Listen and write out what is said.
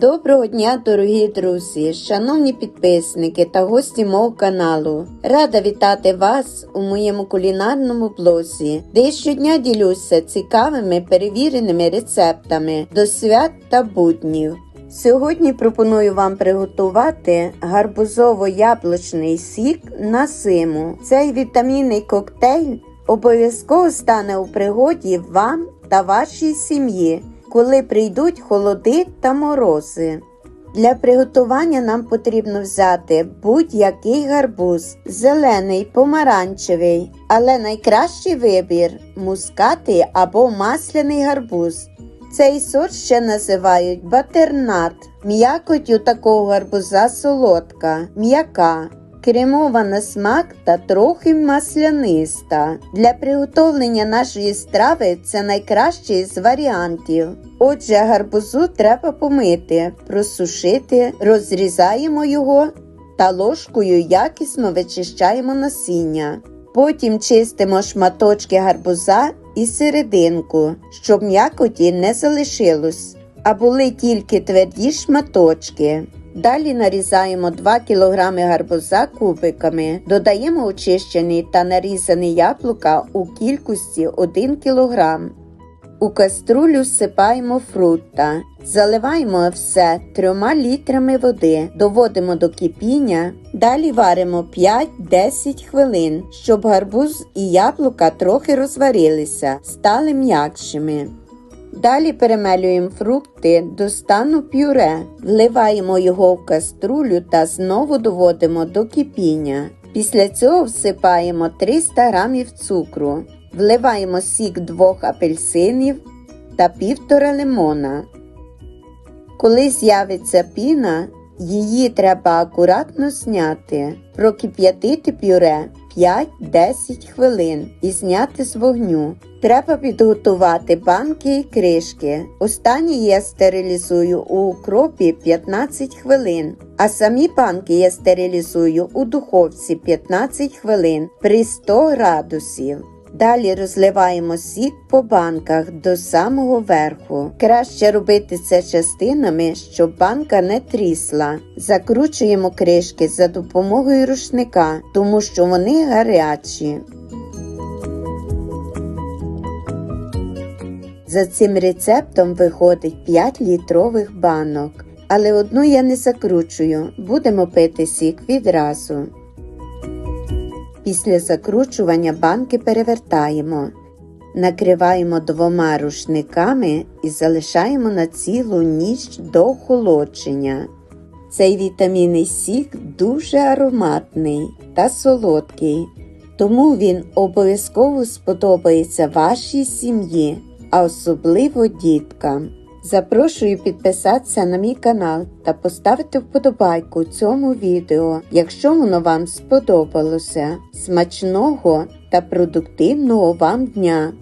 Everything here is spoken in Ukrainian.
Доброго дня, дорогі друзі, шановні підписники та гості мого каналу. Рада вітати вас у моєму кулінарному блозі, де я щодня ділюся цікавими перевіреними рецептами до свят та буднів. Сьогодні пропоную вам приготувати гарбузово-яблучний сік на зиму. Цей вітамінний коктейль обов'язково стане у пригоді вам та вашій сім'ї, коли прийдуть холоди та морози. Для приготування нам потрібно взяти будь-який гарбуз, зелений, помаранчевий, але найкращий вибір мускатий або масляний гарбуз. Цей сорт ще називають батернат. М'якоть у такого гарбуза солодка, м'яка, кремова смак та трохи масляниста. Для приготовлення нашої страви це найкращий з варіантів. Отже, гарбузу треба помити, просушити, розрізаємо його та ложкою якісно вичищаємо насіння. Потім чистимо шматочки гарбуза і серединку, щоб м'якоті не залишилось, а були тільки тверді шматочки. Далі нарізаємо 2 кг гарбуза кубиками, додаємо очищений та нарізані яблука у кількості 1 кг. У каструлю всипаємо фрукта, заливаємо все 3 літрами води, доводимо до кипіння, далі варимо 5-10 хвилин, щоб гарбуз і яблука трохи розварилися, стали м'якшими. Далі перемелюємо фрукти до стану пюре, вливаємо його в каструлю та знову доводимо до кипіння. Після цього всипаємо 300 г цукру, вливаємо сік двох апельсинів та півтора лимона. Коли з'явиться піна, її треба акуратно зняти, прокип'ятити пюре 5-10 хвилин і зняти з вогню. Треба підготувати банки і кришки. Останні я стерилізую у укропі 15 хвилин, а самі банки я стерилізую у духовці 15 хвилин при 100 градусів. Далі розливаємо сік по банках до самого верху. Краще робити це частинами, щоб банка не трісла. Закручуємо кришки за допомогою рушника, тому що вони гарячі. За цим рецептом виходить 5 літрових банок. Але одну я не закручую, будемо пити сік відразу. Після закручування банки перевертаємо, накриваємо двома рушниками і залишаємо на цілу ніч до охолодження. Цей вітамінний сік дуже ароматний та солодкий, тому він обов'язково сподобається вашій сім'ї, а особливо діткам. Запрошую підписатися на мій канал та поставити вподобайку цьому відео, якщо воно вам сподобалося. Смачного та продуктивного вам дня!